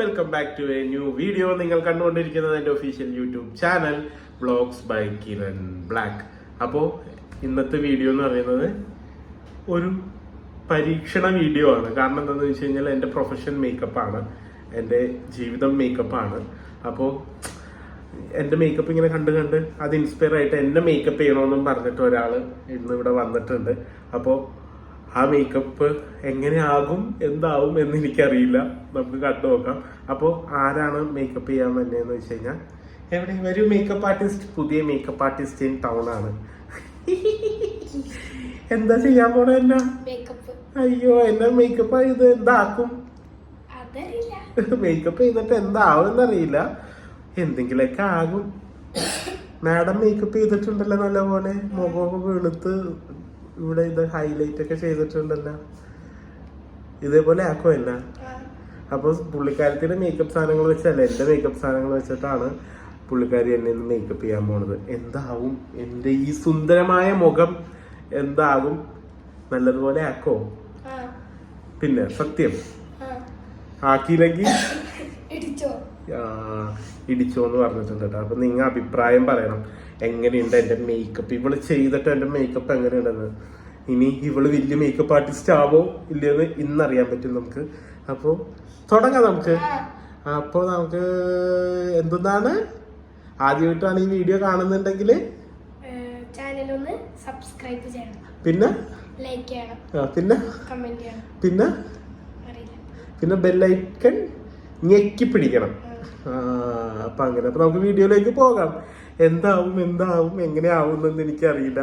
Welcome back to a new video നിങ്ങൾ കണ്ടുകൊണ്ടിരിക്കുന്നത് എന്റെ official YouTube channel blogs by Kiran black അപ്പോൾ ഇന്നത്തെ വീഡിയോ എന്ന് പറയുന്നത് ഒരു പരീക്ഷണ വീഡിയോ ആണ്. കാരണം എന്താണെന്ന് വെച്ച് കഴിഞ്ഞാൽ എന്റെ പ്രൊഫഷൻ മേക്കപ്പ് ആണ്. എന്റെ ജീവിതം മേക്കപ്പ് ആണ്. അപ്പോൾ എന്റെ മേക്കപ്പ് ഇങ്ങനെ കണ്ട് കണ്ട് അത് ഇൻസ്പയർ ആയിട്ട് എന്നെ മേക്കപ്പ് ചെയ്യണമെന്നും പറഞ്ഞിട്ട് ഒരാൾ ഇന്ന് ഇവിടെ വന്നിട്ടുണ്ട്. അപ്പോൾ ആ മേക്കപ്പ് എങ്ങനെയാകും എന്താവും എന്ന് എനിക്കറിയില്ല നമുക്ക് കണ്ടു നോക്കാം. അപ്പോൾ ആരാണ് മേക്കപ്പ് ചെയ്യാൻ വന്നതെന്ന് വെച്ച് കഴിഞ്ഞാൽ എവിടെ? ഒരു മേക്കപ്പ് ആർട്ടിസ്റ്റ് പുതിയ മേക്കപ്പ് ആർട്ടിസ്റ്റ് ഇൻ ടൗൺ ആണ്. എന്താ ചെയ്യാൻ പോണ എന്നാ മേക്കപ്പ് അയ്യോ എന്നെ മേക്കപ്പ് ചെയ്ത് എന്താക്കും? മേക്കപ്പ് ചെയ്തിട്ട് എന്താവും എന്നറിയില്ല എന്തെങ്കിലുമൊക്കെ ആകും. മാഡം മേക്കപ്പ് ചെയ്തിട്ടുണ്ടല്ലോ നല്ലപോലെ. മുഖമൊക്കെ വെളുത്ത് ഇവിടെ ഇത് ഹൈലൈറ്റ് ഒക്കെ ചെയ്തിട്ടുണ്ടല്ലോ. ഇതേപോലെ ആക്കോ എന്നെ. അപ്പോൾ പുള്ളിക്കാരത്തിന്റെ മേക്കപ്പ് സാധനങ്ങൾ വെച്ചല്ല എന്റെ മേക്കപ്പ് സാധനങ്ങൾ വെച്ചിട്ടാണ് പുള്ളിക്കാരി എന്നെ ഇന്ന് മേക്കപ്പ് ചെയ്യാൻ പോണത്. എന്താവും? എന്റെ ഈ സുന്ദരമായ മുഖം എന്താകും? നല്ലതുപോലെ ആക്കോ? പിന്നെ സത്യം. ആക്കിയില്ലെങ്കിൽ ഇടിച്ചോ? എന്ന് പറഞ്ഞിട്ടുണ്ട് കേട്ടോ. അപ്പൊ നിങ്ങൾ അഭിപ്രായം പറയണം. എങ്ങനെയുണ്ട് എന്റെ മേക്കപ്പ് ഇവൾ ചെയ്തിട്ട് എന്റെ മേക്കപ്പ് എങ്ങനെയുണ്ടെന്ന്? ഇനി ഇവൾ വലിയ മേക്കപ്പ് ആർട്ടിസ്റ്റ് ആവോ ഇല്ലയെന്ന് ഇന്നറിയാൻ പറ്റും നമുക്ക്. അപ്പോൾ തുടങ്ങാം നമുക്ക്. അപ്പോൾ നമുക്ക് എന്താണ് ആദ്യമായിട്ടാണ് ഈ വീഡിയോ കാണുന്നുണ്ടെങ്കിൽ സബ്സ്ക്രൈബ് ചെയ്യണം. പിന്നെ? ലൈക്ക് ചെയ്യണം. പിന്നെ? കമന്റ് ചെയ്യണം. പിന്നെ? പിന്നെ ബെല്ലൈക്കൺ ഞെക്കി പിടിക്കണം. അപ്പൊ അങ്ങനെ. അപ്പൊ നമുക്ക് വീഡിയോയിലേക്ക് പോകാം. എന്താവും എന്താവും എങ്ങനെയാവും എന്ന് എനിക്കറിയില്ല.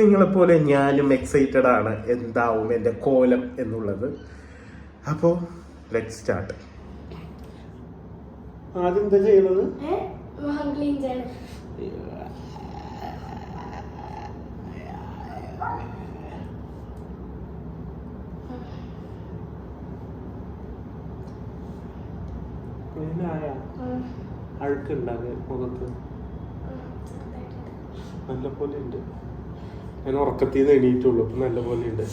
നിങ്ങളെപ്പോലെ ഞാനും എക്സൈറ്റഡ് ആണ്. എന്താവും എന്റെ കോലം എന്നുള്ളത്. അപ്പോ ലെറ്റ് സ്റ്റാർട്ട് ആദ്യം എന്താ ചെയ്യുന്നത് Yeah. മുഖം ക്ലീൻ ചെയ്യണം. ഉം, അഴുക്കുണ്ടാകെ മുഖത്ത്. നല്ല പോലെ ഉണ്ട് ഞാൻ ഉറക്കത്തിൽ നിന്ന് എണീറ്റുള്ളൂ. അപ്പൊ നല്ല പോലെ ഉണ്ട്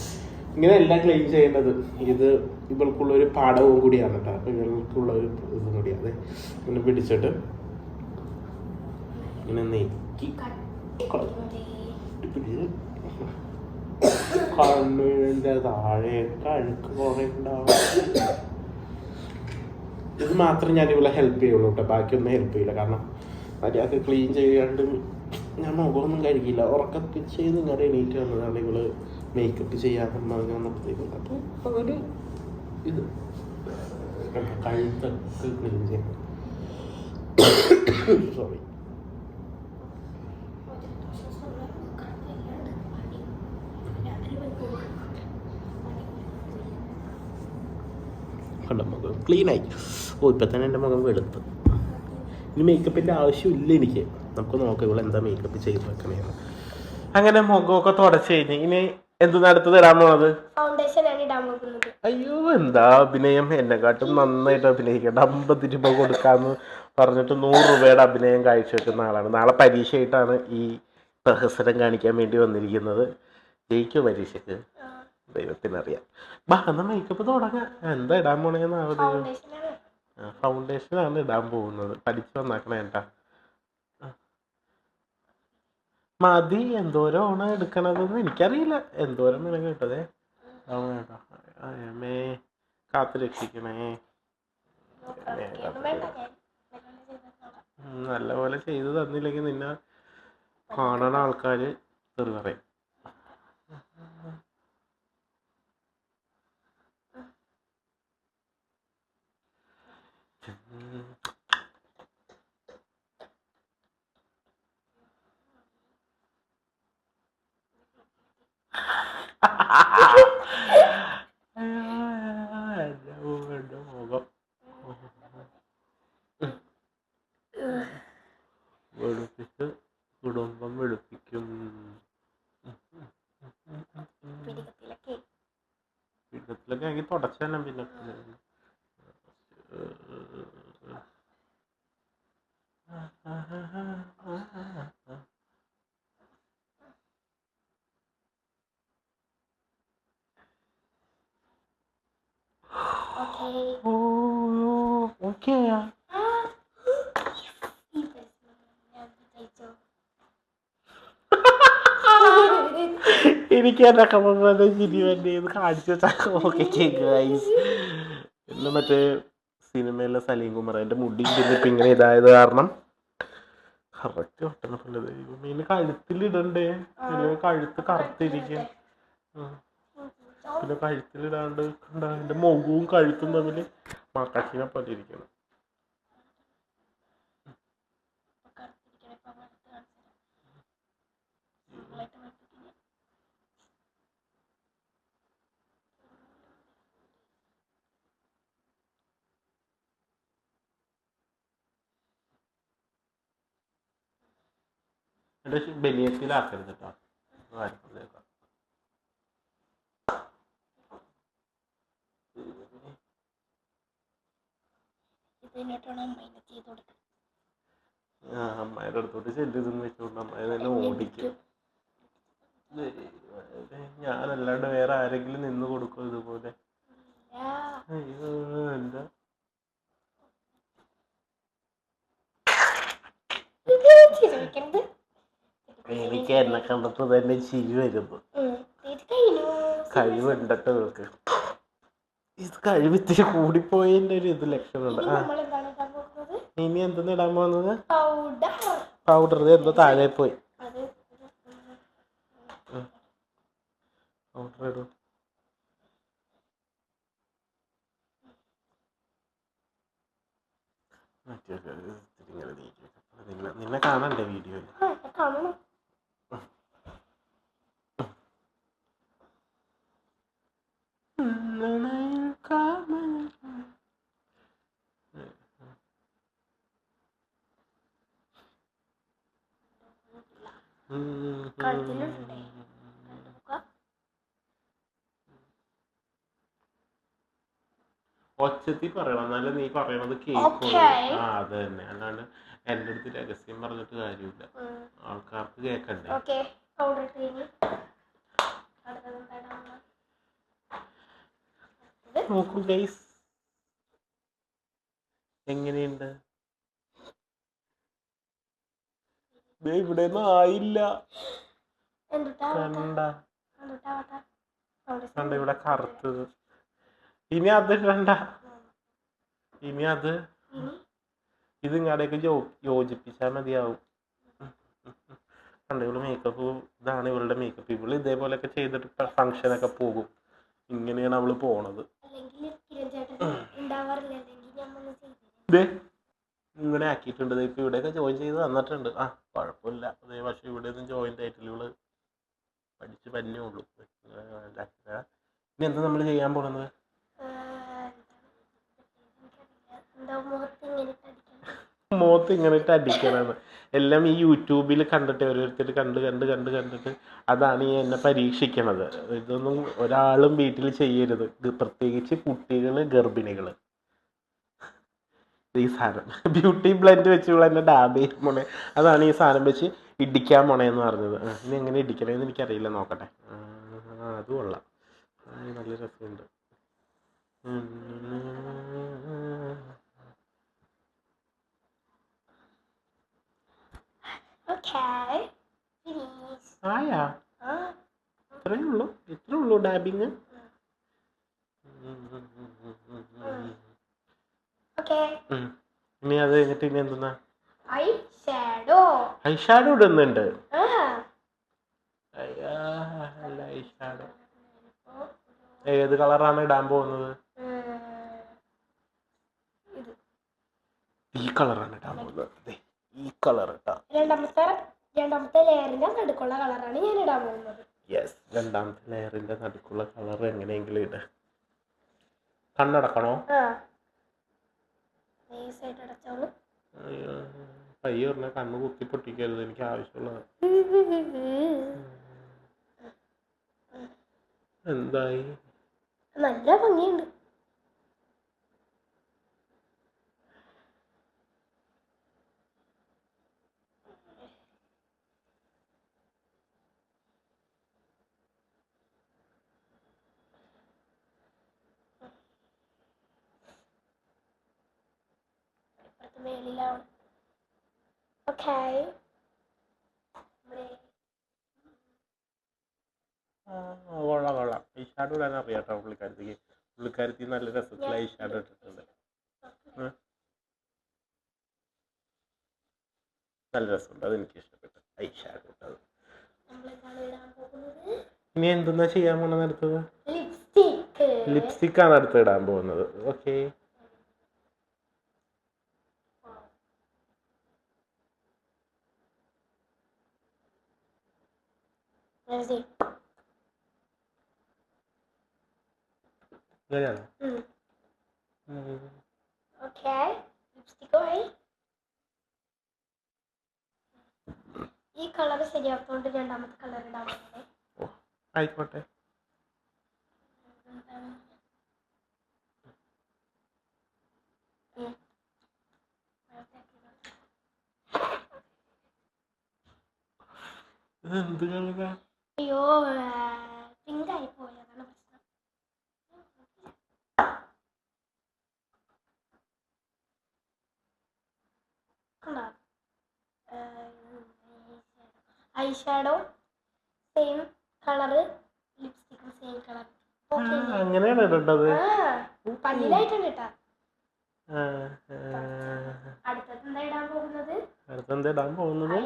ഇങ്ങനെ എല്ലാം ക്ലെയിം ചെയ്യേണ്ടത്. ഇത് ഇവൾക്കുള്ള ഒരു പാഠവും കൂടിയാണ് കേട്ടോ. അപ്പൊ ഇവൾക്കുള്ള ഒരു ഇതും കൂടി അതെ ഇങ്ങനെ പിടിച്ചിട്ട് ഇങ്ങനെ നെക്കി. കണ്ണിന്റെ താഴെയൊക്കെ അഴുക്ക് കുറേ ഉണ്ടാവും. ഇത് മാത്രം ഞാൻ ഇവിടെ ഹെൽപ്പ് ചെയ്യുള്ളൂ കേട്ടോ. ബാക്കിയൊന്നും ഹെൽപ്പ് ചെയ്യില്ല. കാരണം മര്യാദയ്ക്ക് ക്ലീൻ ചെയ്യാണ്ട് ഞാൻ മുഖമൊന്നും കഴിക്കില്ല ഉറക്കത്തിൽ ചെയ്ത് ഇങ്ങനെ എണീറ്റ് വന്നതാണ് ഇവൾ മേക്കപ്പ് ചെയ്യാതെ പറഞ്ഞ് വന്നപ്പോഴത്തേക്കും. അപ്പോൾ അതൊരു ഇത് കഴുത്തൊക്കെ ക്ലീൻ ചെയ്യണം സോറി. ക്ലീനായി ഓ ഇപ്പം തന്നെ എന്റെ മുഖം വെളുത്ത് ഇനി മേക്കപ്പിന്റെ ആവശ്യമില്ല എനിക്ക്. നമുക്ക് നോക്കാം ഇവിടെ എന്താ മേക്കപ്പ് ചെയ്ത് വെക്കണേന്ന് അങ്ങനെ മുഖമൊക്കെ തുടച്ച് കഴിഞ്ഞ് ഇനി എന്ത് അടുത്തത് ഇടാൻ പോണത്? അയ്യോ എന്താ അഭിനയം? എന്നെ കാട്ടും നന്നായിട്ട് അഭിനയിക്കട്ടെ അമ്പത് രൂപ കൊടുക്കാന്ന് പറഞ്ഞിട്ട് നൂറ് രൂപയുടെ അഭിനയം കാഴ്ചവെക്കുന്ന ആളാണ്. നാളെ പരീക്ഷയായിട്ടാണ് ഈ പ്രഹസനം കാണിക്കാൻ വേണ്ടി വന്നിരിക്കുന്നത്. ജയിക്കോ പരീക്ഷക്ക് ദൈവത്തിനറിയാം. ബാ എന്നാ മേക്കപ്പ് തുടങ്ങാം. എന്താ ഇടാൻ പോണേന്നാവത്? ഫൗണ്ടേഷനാണ് ഇടാൻ പോകുന്നത്. പഠിച്ചു വന്നാക്കണേ ഏട്ടാ. മതി എന്തോരം ഓണ എടുക്കണതെന്ന് എനിക്കറിയില്ല. എന്തോരം വേണം കേട്ടതേ കേട്ടോ അമ്മേ കാത്തു രക്ഷിക്കണേ. നല്ല പോലെ ചെയ്ത് തന്നില്ലെങ്കിൽ നിന്നെ കാണണ ആൾക്കാര് തെറി പറയും എന്റെ മുഖം, എന്റെ മുഖം വെളുപ്പിച്ച് കുടുംബം വെളുപ്പിക്കും. തുടച്ചു തന്നെ പിന്നെ ഓക്കേ ഓ ഓക്കെ ആ. ഈ പ്രശ്നം ഞാൻ വിജയിച്ചോ? എനിക്ക് എന്നെ കമ്മ ചിരി വേണ്ടി കാണിച്ചു ഓക്കെ ഗൈസ് മറ്റേ സിനിമയിലെ സലീം കുമാർ എന്റെ മുടി ഇപ്പൊ ഇങ്ങനെ ഇതായത് കാരണം കറക്റ്റ് ഒട്ടണ പോലെ ദൈവമേ ഇനി കഴുത്തിലിടണ്ടേ? കഴുത്ത് കറുത്തിരിക്കും. പിന്നെ കഴുത്തിലിടാണ്ട് എന്റെ മുഖവും കഴുത്തും തമ്മിൽ മാക്കാക്കിനെ പോലെ ഇരിക്കണം ഇപ്പൊ കറുത്തിരിക്കണ ഇപ്പൊ അങ്ങ് അടുത്ത് കാണിച്ചു തരാം. സിമ്പിളായിട്ട് വെട്ടിക്കില്ല. എന്റെ ബലിയത്തിലാക്കരുത് കേട്ടോ അമ്മായിയുടെ അടുത്തോട്ട് ചെല്ലിതെന്ന് വെച്ചുകൊണ്ട് അമ്മയെ തന്നെ ഓടിക്കും. ഞാനല്ലാണ്ട് വേറെ ആരെങ്കിലും നിന്ന് കൊടുക്കും ഇതുപോലെ? അയ്യോ എന്താ? എനിക്ക് എന്നെ കണ്ടപ്പോ തന്നെ ചിരി വരുന്നു. കഴിഞ്ഞു? കഴിവുണ്ടട്ടോ ഇവർക്ക് ഇത് കഴിവ് ഇത്തിരി കൂടിപ്പോയതിന്റെ ഒരു ഇത് ലക്ഷണമുണ്ട് ആ. ഇനി എന്തെന്ന് ഇടാൻ പോകുന്നത്? പൗഡർ എന്തോ താഴെ പോയി. പൗഡർ ഇടും. നിന്നെ കാണണ്ടേ വീഡിയോയിൽ ആ ഇത് കാണണം കഴുത്തിലുണ്ടേ കണ്ടുനോക്കാം. ഒച്ചത്തിൽ പറയണം. എന്നാലും നീ പറയണത്. കേൾക്കും ആ അത് തന്നെ. അല്ലാണ്ട് എന്റെ അടുത്ത് രഹസ്യം പറഞ്ഞിട്ട് കാര്യമില്ല. ആൾക്കാർക്ക് കേൾക്കണ്ടേ ഓക്കെ പൗഡർ ഇട്ട് കഴിഞ്ഞ് അടുത്തത് എന്താ നോക്കൂ ഗൈസ് എങ്ങനെയുണ്ട്? ഇവിടെ ഒന്നും ആയില്ല. കണ്ട. കണ്ട ഇവിടെ കറുത്തത്. ഇനി അത് കണ്ട. ഇനി അത് ഇത് ഇങ്ങടേക്ക് യോജിപ്പിച്ചാൽ മതിയാവും. കണ്ട ഇവൾ മേക്കപ്പ് ഇതാണ് ഇവളുടെ മേക്കപ്പ് ഇവൾ ഇതേപോലെയൊക്കെ ചെയ്തിട്ട് ഫങ്ഷനൊക്കെ പോകും. ഇങ്ങനെയാണ് അവൾ പോണത്. ഇങ്ങനെ ആക്കിയിട്ടുണ്ട്. ഇപ്പൊ ഇവിടെയൊക്കെ ജോയിൻ ചെയ്ത് തന്നിട്ടുണ്ട് ആ കുഴപ്പമില്ല. അതേ പക്ഷെ ഇവിടെ ഒന്നും ജോയിൻ ആയിട്ടില്ല പഠിച്ച് പന്നേ ഉള്ളൂ. ഇനി എന്താ നമ്മൾ ചെയ്യാൻ പോണത്? എന്താ മുഖത്ത് ഇങ്ങനെ ഇട്ടടിക്കണം മുഖത്ത് ഇങ്ങനെ ഇട്ട് അടിക്കണമെന്ന് എല്ലാം ഈ യൂട്യൂബിൽ കണ്ടിട്ട് ഓരോരുത്തർ കണ്ട് കണ്ട് കണ്ട് കണ്ടിട്ട് അതാണ് ഈ എന്നെ പരീക്ഷിക്കണത്. ഇതൊന്നും ഒരാളും വീട്ടിൽ ചെയ്യരുത്. പ്രത്യേകിച്ച് കുട്ടികൾ ഗർഭിണികൾ ഈ സാധനം. ബ്യൂട്ടി ബ്ലെൻഡ് വെച്ച് എന്റെ ഡാബ് ചെയ്യാൻ അതാണ് ഈ സാധനം വെച്ച് ഇടിക്കാൻ പോണേന്ന് പറഞ്ഞത്. ഇനി എങ്ങനെ ഇടിക്കണേന്ന് എനിക്കറിയില്ല. നോക്കട്ടെ. അത് കൊള്ളാം. നല്ല രസമുണ്ട്. ഓക്കെ ഫിനിഷ് ആയാ? അത്രേ ഇത്രേ ഉള്ളൂ. ഇത്രേ ഉള്ളൂ ഡാബിങ് ഓക്കെ ഇനി അത് കഴിഞ്ഞിട്ട് ഇനി എന്തെന്നാ? ഐ ഷാഡോ ഐ ഷാഡോ ഇടുന്നുണ്ട്. ആ അയ്യാ അല്ല ഐ ഷാഡോ ഏത് കളറാണ് ഇടാൻ പോകുന്നത്? ഇത്. ഈ കളറാണ് ഇടാൻ പോകുന്നത്. ദേ, ഈ കളർ ഇട്ടാ രണ്ടാമത്തെ രണ്ടാമത്തെ ലെയറിന്റെ നടുക്കുള്ള കളറാണ് ഞാൻ ഇടാൻ പോകുന്നത്. യെസ് രണ്ടാമത്തെ ലെയറിന്റെ നടുക്കുള്ള കളർ എങ്ങനെയെങ്കിലും ഇട. കണ്ണടക്കണോ? പയ്യെ പറഞ്ഞ കണ്ണ് കുത്തി പൊട്ടിക്കരുത് എനിക്ക് ആവശ്യമുള്ളത്. എന്തായി? നല്ല ഭംഗിയുണ്ട് മേളിലാണ് ഓക്കെ ഇവിടെ ആ, കൊള്ളാം കൊള്ളാം ഐഷാഡോ ഇടാൻ അറിയാം പുള്ളിക്കാരത്തിക്ക് പുള്ളിക്കാരത്തി നല്ല രസത്തിൽ ഷാഡോ ഇട്ടിട്ടുണ്ട്. നല്ല രസമുണ്ട്. അത് എനിക്ക് ഇഷ്ടപ്പെട്ടു. ഐ ഷാഡോ ഇട്ടത്. ഇനി എന്തെന്നാ ചെയ്യാൻ പോണെന്ന് അടുത്തത്? ലിപ്സ്റ്റിക് ആണ് അടുത്ത് ഇടാൻ പോകുന്നത്. ഓക്കെ ഇങ്ങനെയാണ്. ഓക്കെ ഈ കളർ ശരിയാക്കുകൊണ്ട് രണ്ടാമത്തെ കളർ ഇടാൻ ആയിക്കോട്ടെ. അയ്യോ പിങ്ക് ആയി പോയതാണ് പ്രശ്നം കണ്ടോ ഐ ഷാഡോ സെയിം കളറ് ലിപ്സ്റ്റിക്കും സെയിം കളർ അങ്ങനെയാണ് ഇടേണ്ടത്. പല്ലിലായിട്ടുണ്ട് കേട്ടാ. ഇടാൻ പോകുന്നത്? ഇടാൻ പോകുന്നത്?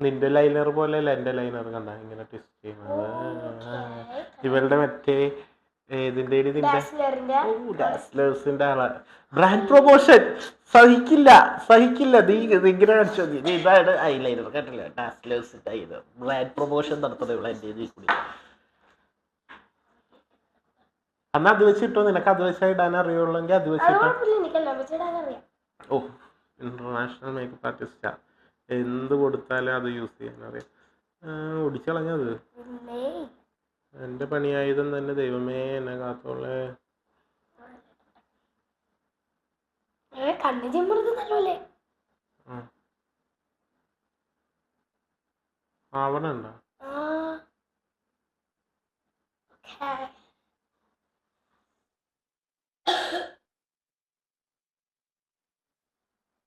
നിന്റെ ലൈനർ പോലെയല്ല എന്റെ ലൈനർ കണ്ട ഇങ്ങനെ ട്വിസ്റ്റ് ചെയ്യുന്നത്. ഇവരുടെ മറ്റേ ഏതിന്റെ ഇതിന്റെ ബ്രാൻഡ് പ്രൊമോഷൻ സഹിക്കില്ല സഹിക്കില്ല. നീ ഇത് ഇങ്ങനെ കാണിച്ചോ. നീ ഇതാണ് ഐലൈനർ കേട്ടില്ല? ഡാസ്ലേഴ്സിന്റെ ഐലൈനർ ബ്രാൻഡ് പ്രൊമോഷൻ നടത്തുന്നത് ഇവിടെ എന്റെ ഇതിൽ കൂടി. അന്ന് അത് വെച്ചിട്ടോ? നിനക്ക് അത് വെച്ചാൽ ഇടാൻ അറിയുള്ളെങ്കിൽ അത് വെച്ചിട്ടോ? ഓ ഇന്റർനാഷണൽ മേക്കപ്പ് ആർട്ടിസ്റ്റാ എന്ത് കൊടുത്താലും അത് യൂസ് ചെയ്യാൻ അറിയാം. ഒടിച്ചളഞ്ഞത്. പിന്നെ എന്റെ പണിയായുധം തന്നെ ദൈവമേ എന്നെ കാത്തോളെ. ഉള്ളിലെഴുതണ്ടേ കണ്ണ്. ആവണുണ്ടോ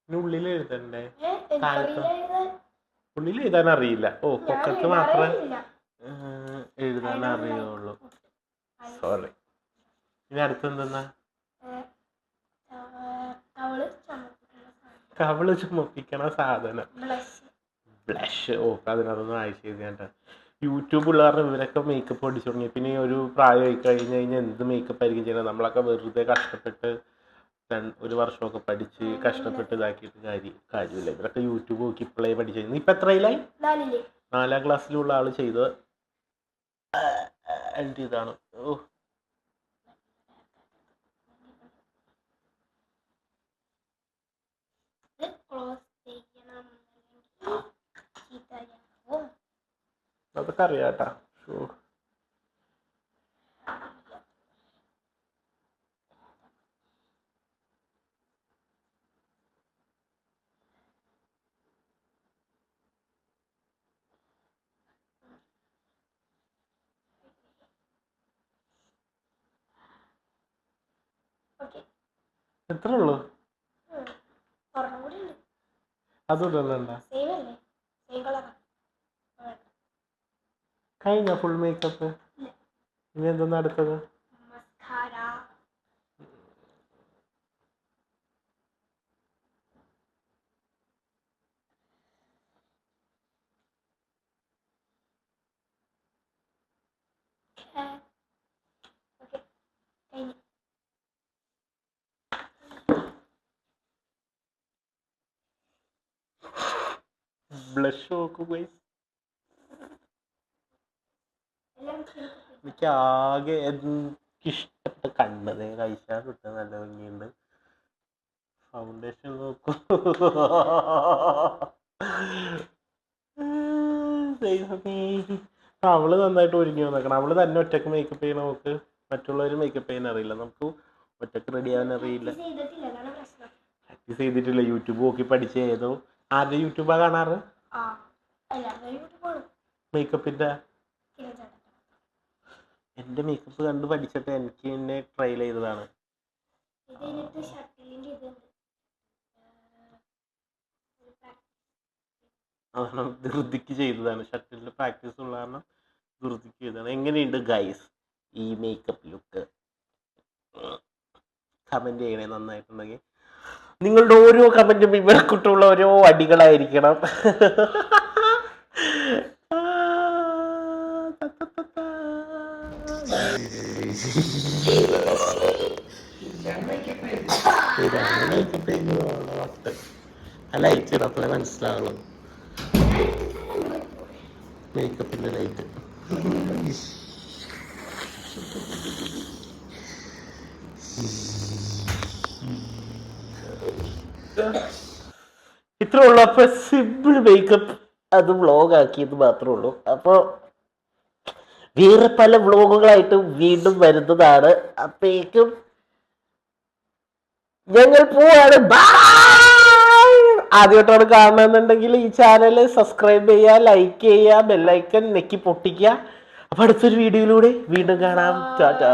ഉള്ളിൽ എഴുതണ്ടേ. ഉള്ളിൽ എഴുതാൻ അറിയില്ല. ഓ പൊക്കത്ത്. ഏഹ്, എഴുതാൻ അറിയുള്ളൂ. സോറി ഇനി അടുത്തെന്തെന്നാ? കവൾ ചുമപ്പിക്കണ സാധനം. ബ്ലഷ്. ഓ അതിനകത്തൊന്നും ആഴ്ച ചെയ്തേണ്ട യൂട്യൂബ് ഉള്ളവരുടെ ഇവരൊക്കെ മേക്കപ്പ് പഠിച്ചു തുടങ്ങി. പിന്നെ ഒരു പ്രായമായി കഴിഞ്ഞ് കഴിഞ്ഞാൽ എന്ത് മേക്കപ്പ് ആയിരിക്കും ചെയ്യുന്നത്? നമ്മളൊക്കെ വെറുതെ കഷ്ടപ്പെട്ട് രണ്ട്- ഒരു വർഷമൊക്കെ പഠിച്ച് കഷ്ടപ്പെട്ട് ഇതാക്കിയിട്ട് കാര്യം കാര്യമില്ല. ഇവരൊക്കെ യൂട്യൂബ് നോക്കി ഇപ്പോഴേ പഠിച്ചു. ഇപ്പം എത്രയിലായി? നാലിൽ. നാലാം ക്ലാസ്സിലുള്ള ആൾ ചെയ്തത് എന്റെ ഇതാണ്. ഓ അതൊക്കെ അറിയാട്ടാ ഷോ ഓക്കെ എത്ര ഉള്ളു ഒരെണ്ണം കൂടി ഉണ്ട് അതും ഇടണ്ട സെയിം അല്ലേ സെയിം ഉള്ളു കഴിഞ്ഞ ഫുൾ മേക്കപ്പ്. ഇനി എന്തെന്നാ അടുത്തത്? മസ്കാര ഓക്കെ കഴിഞ്ഞു ബ്ലഷ് നോക്കൂ ഗൈസ്. എനിക്ക് ആകെ എനിക്കിഷ്ടപ്പെട്ട കണ്ണത് കഴിച്ചാൽ കിട്ടുക നല്ല ഭംഗിയുണ്ട്. ഫൗണ്ടേഷൻ നോക്കൂ. അവൾ നന്നായിട്ട് ഒരുങ്ങി വന്നേക്കണം. അവൾ തന്നെ ഒറ്റയ്ക്ക് മേക്കപ്പ് ചെയ്യണ നോക്ക് മറ്റുള്ളവർ മേക്കപ്പ് ചെയ്യാൻ അറിയില്ല. നമുക്ക് ഒറ്റയ്ക്ക് റെഡി ആവാൻ അറിയില്ല. പ്രാക്ടീസ് ചെയ്തിട്ടില്ല. യൂട്യൂബ് നോക്കി പഠിച്ച്. ഏതോ ആരുടെ യൂട്യൂബാ കാണാറ്? മേക്കപ്പിന്റെ എന്റെ മേക്കപ്പ് കണ്ട് പഠിച്ചിട്ട് എനിക്ക് എന്നെ ട്രയൽ ചെയ്തതാണ്. അതാണ് ധൃതിക്ക് ചെയ്തതാണ്. ഷട്ടിലിന്റെ പ്രാക്ടീസ് ഉള്ള കാരണം ധൃതിക്ക് ചെയ്തതാണ്. എങ്ങനെയുണ്ട് ഗൈസ് ഈ മേക്കപ്പ് ലുക്ക് കമന്റ് ചെയ്യണേ നന്നായിട്ടുണ്ടെങ്കിൽ. നിങ്ങളുടെ ഓരോ കമന്റും ഇവിടെ കുട്ടുള്ള ഓരോ അടികളായിരിക്കണം. അല്ല ഇച്ചിരി ലൈറ്റ് ഇടപ്പോഴേ മനസ്സിലാവുള്ളൂ മേക്കപ്പിന്റെ ലൈറ്റ് ഇത്ര ഉള്ളു അപ്പൊ സിമ്പിൾ മേക്കപ്പ് അത് വ്ളോഗ് ആക്കിയത് മാത്രമേ ഉള്ളൂ. അപ്പോൾ വേറെ പല വ്ളോഗുകളായിട്ട് വീണ്ടും വരുന്നതാണ്. അപ്പേക്കും ഞങ്ങൾ പോവാണ്. ആദ്യമായിട്ടാണ് കാണണമെന്നുണ്ടെങ്കിൽ ഈ ചാനൽ സബ്സ്ക്രൈബ് ചെയ്യുക ലൈക്ക് ചെയ്യുക ബെല്ലൈക്കൻ നെക്കി പൊട്ടിക്കുക. അപ്പൊ അടുത്തൊരു വീഡിയോയിലൂടെ വീണ്ടും കാണാം. ടാറ്റാ